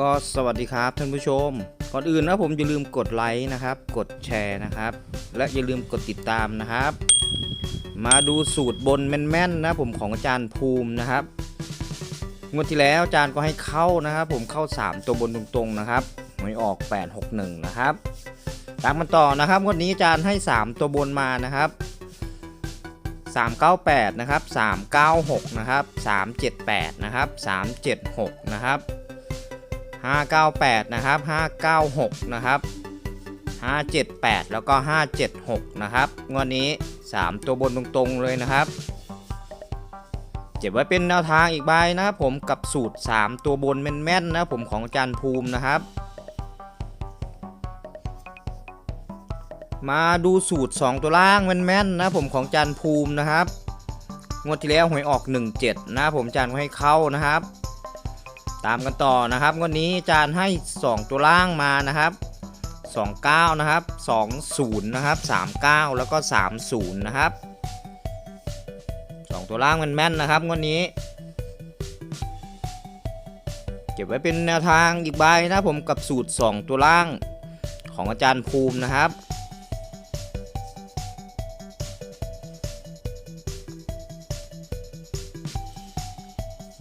ก็สวัสดีครับท่านผู้ชม ก่อนอื่นนะผมอย่าลืมกดไลค์นะครับ กดแชร์นะครับ และอย่าลืมกดติดตามนะครับ มาดูสูตรบนแม่นๆนะผมของอาจารย์ภูมินะครับงวดที่แล้วอาจารย์ก็ให้เข้านะครับ ผมเข้า 3 ตัวบนตรงๆนะครับหวยออก 861 นะครับตามกันต่อนะครับงวดนี้อาจารย์ให้ 3 ตัวบนมานะครับ 398 นะครับ 396 นะครับ 378 นะครับ 376 นะครับ 598 นะครับ 596 นะครับ 578 แล้วก็ 576 นะครับ งวดนี้ 3 ตัวบนตรงๆเลยนะครับ เก็บไว้เป็นแนวทางอีกใบนะครับผมกับสูตร 3 ตัวบนแม่นๆนะผมของอาจารย์ภูมินะครับมาดูสูตร 2 ตัวล่างแม่นๆนะผมของจันภูมินะครับ งวดที่แล้วหวยออก 17 นะผมจานให้เข้านะครับ ตามกันต่อนะครับวดนี้จานให้ 2 ตัวล่างมานะครับ29นะครับ20นะครับ39 แล้วก็ 30นะครับ2ตัวล่างมันแม่นนะครับงวดนี้ เก็บไว้เป็นแนวทางอีกใบนะผมกับสูตร 2 ตัวล่างของอาจารย์ภูมินะครับ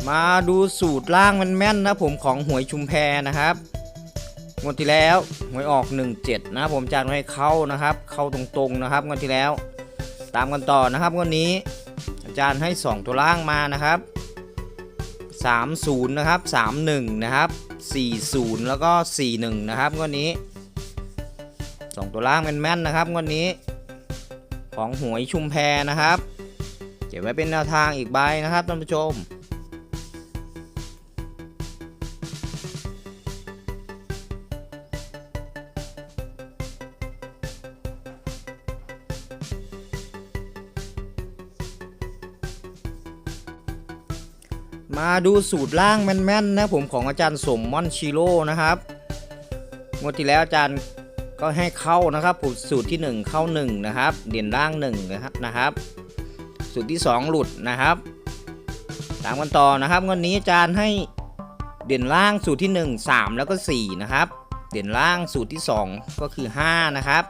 มาดูสูตรล่างมันแม่นนะผมของหวยชุมแพนะครับงวดที่แล้วหวยออก 17 นะผมจานให้เข้านะครับ เข้าตรงๆนะครับงวดที่แล้ว ตามกันต่อนะครับงวดนี้ อาจารย์ให้ 2 ตัวล่างมานะครับ 30 นะครับ 31 นะครับ 40 แล้วก็ 41 นะครับงวดนี้ 2 ตัวล่างแม่นๆนะครับงวดนี้ ของหวยชุมแพนะครับ เก็บไว้เป็นแนวทางอีกใบนะครับท่านผู้ชม มาดูสูตรล่างแม่นๆนะผมของอาจารย์สมมอนชิโร่นะครับงวดที่แล้วอาจารย์ก็ให้เข้านะครับผมสูตรที่ 1 เข้า 1 นะครับ เด่นล่าง1นะครับนะครับ สูตรที่ 2 หลุดนะครับตามกันต่อนะครับงวดนี้อาจารย์ให้เด่นล่างสูตรที่ 1 3 แล้วก็ 4 นะครับ เด่นล่างสูตรที่ 2 ก็คือ 5 นะครับ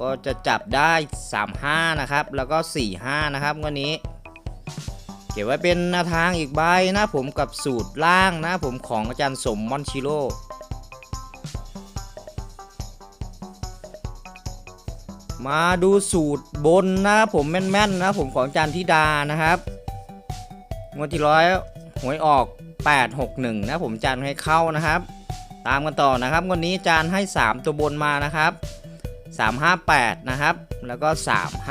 ก็จะจับได้ 35 นะครับ แล้วก็ 45 นะครับงวดนี้ เก็บไว้เป็นแนวทางอีกใบนะผมกับสูตรล่างนะผมของอาจารย์สมมอนชิโร่มาดูสูตรบนนะผมแม่นๆนะผมของอาจารย์ธิดานะครับงวดที่ร้อยหวยออก 861 นะผมจารย์ให้เข้านะครับ ตามกันต่อนะครับวันนี้จารย์ให้ 3 ตัวบนมานะครับ 358 นะครับ แล้วก็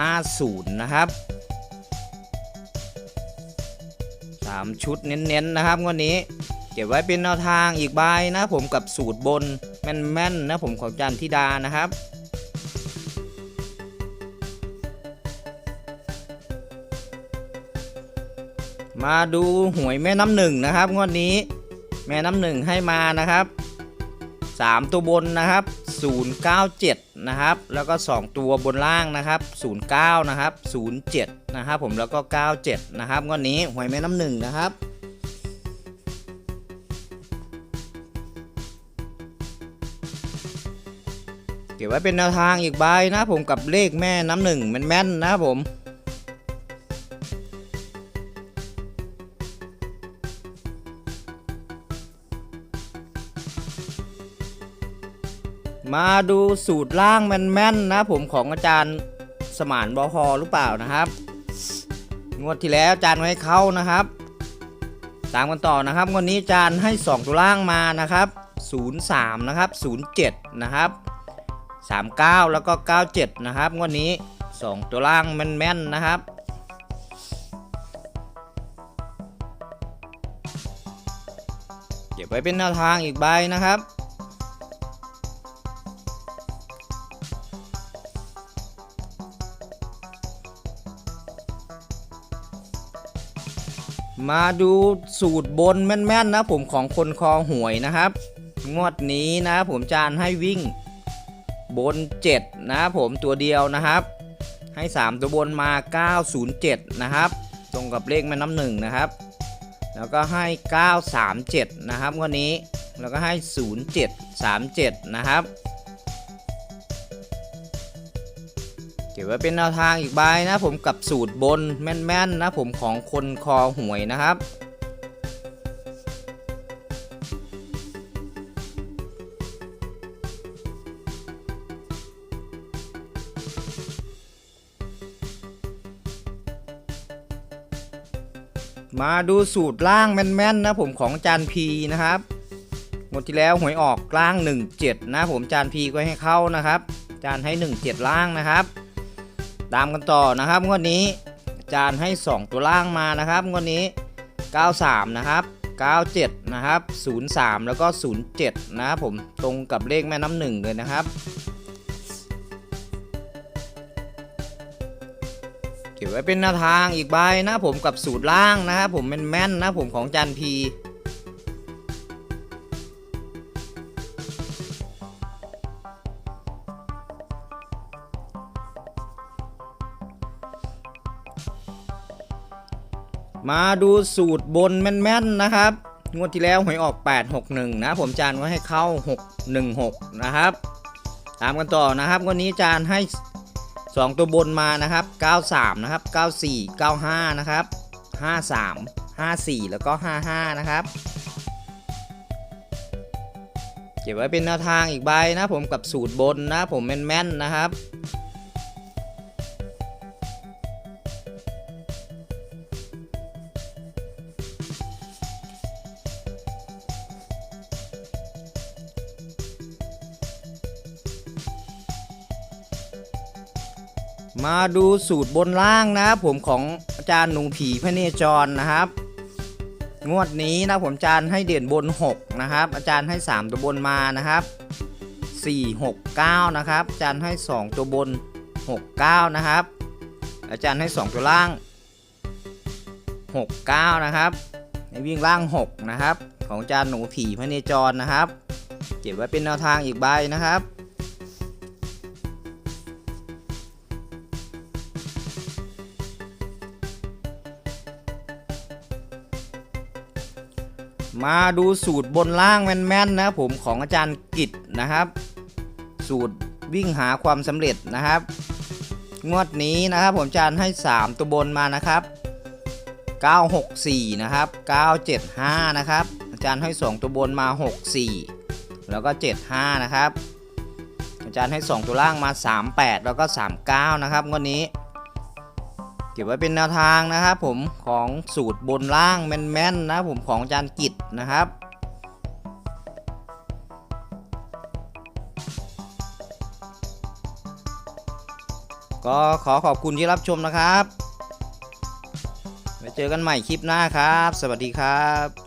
350 นะครับ 3 ชุดเน้นๆนะครับงวันนี้ เก็บไว้เป็นแนวทางอีกใบนะผมกับสูตรบนแม่นๆนะผมของจันทิดานะครับมาดูหวยแม่น้ำหนึ่งนะครับงวดนี้แม่น้ำหนึ่งให้มานะครับ 3 ตัวบนนะครับ 097 นะครับ แล้วก็ 2 ตัวบนล่างนะครับ 09 นะครับ 07 นะครับผมแล้วก็ 97 นะครับงวดนี้หวยแม่น้ำหนึ่งนะครับเก็บไว้เป็นแนวทางอีกใบนะผมกับเลขแม่น้ำหนึ่งแม่นๆนะครับผม มาดูสูตรล่างแม่นๆนะผมของอาจารย์สมานบอพอหรือเปล่านะครับ งวดที่แล้วอาจารย์ให้เข้านะครับ ตามกันต่อนะครับงวดนี้อาจารย์ให้ 2 ตัวล่างมานะครับ 03 นะครับ 07 นะครับ 39 แล้วก็ 97 นะครับงวดนี้ 2 ตัวล่างแม่นๆนะครับเก็บไว้เป็นแนวทางอีกใบนะครับ มาดูสูตรบนแม่นๆนะผมของคนคอหวยนะครับ งวดนี้นะผมจานให้วิ่งบน 7 นะผมตัวเดียวนะครับ ให้ 3 ตัวบนมา 907 นะครับ ตรงกับเลขแม่น้ำหนึ่งนะครับ แล้วก็ให้ 937 นะครับงวันนี้แล้วก็ให้ 0737 นะครับ เก็บไว้เป็นแนวทางอีกใบนะผมกับสูตรบนแม่นๆนะผมของคนคอหวยนะครับมาดูสูตรล่างแม่นๆนะผมของจานพีนะครับงวดที่แล้วหวยออกล่าง 17 นะผมจานพีก็ให้เข้านะครับ จานให้ 17 ล่างนะครับ ตามกันต่อนะครับงวดนี้อาจารย์ให้ 2 ตัวล่างมานะครับงวดนี้ 93 นะครับ 97 นะครับ 03 แล้วก็ 07 นะครับผมตรงกับเลขแม่น้ำหนึ่งเลยนะครับ เก็บไว้เป็นแนวทางอีกใบนะผมกับสูตรล่างนะครับผมแม่นๆนะผมของจันพี มาดูสูตรบนแม่นๆนะครับ งวดที่แล้วหวยออก 861 นะ ผมจานก็ให้เข้า 616 นะครับ ตามกันต่อนะครับงวันนี้จานให้ 2 ตัวบนมานะครับ 93 นะครับ 94 95 นะครับ 53 54 แล้วก็ 55 นะครับเก็บไว้เป็นแนวทางอีกใบนะผมกับสูตรบนนะผมแม่นๆนะครับ มาดูสูตรบนล่างนะครับผมของอาจารย์หนูผีพระเนจรนะครับ งวดนี้นะผมอาจารย์ให้เด่นบน 6 นะครับ อาจารย์ให้ 3 ตัวบนมานะครับ 4 6 9 นะครับอาจารย์ให้ 2 ตัวบน 6 9 นะครับ อาจารย์ให้ 2 ตัวล่าง 6 9 นะครับในวิ่งล่าง 6 นะครับ ของอาจารย์หนูผีพระเนจรนะครับ เก็บไว้เป็นแนวทางอีกใบนะครับ มาดูสูตรบนล่างแม่นๆนะผมของอาจารย์กิตนะครับ สูตรวิ่งหาความสำเร็จนะครับ งวดนี้นะครับผมอาจารย์ให้ 3 ตัวบนมานะครับ 964 นะครับ 975 นะครับ อาจารย์ให้ 2 ตัวบนมา 64 แล้วก็ 75 นะครับ อาจารย์ให้ 2 ตัวล่างมา 38 แล้วก็ 39 นะครับงวดนี้ ก็บไว้เป็นแนวทางนะครับผมของสูตรบนล่างแม่นๆนะผมของจานกิจนะครับก็ขอขอบคุณที่รับชมนะครับไว้เจอกันใหม่คลิปหน้าครับ สวัสดีครับ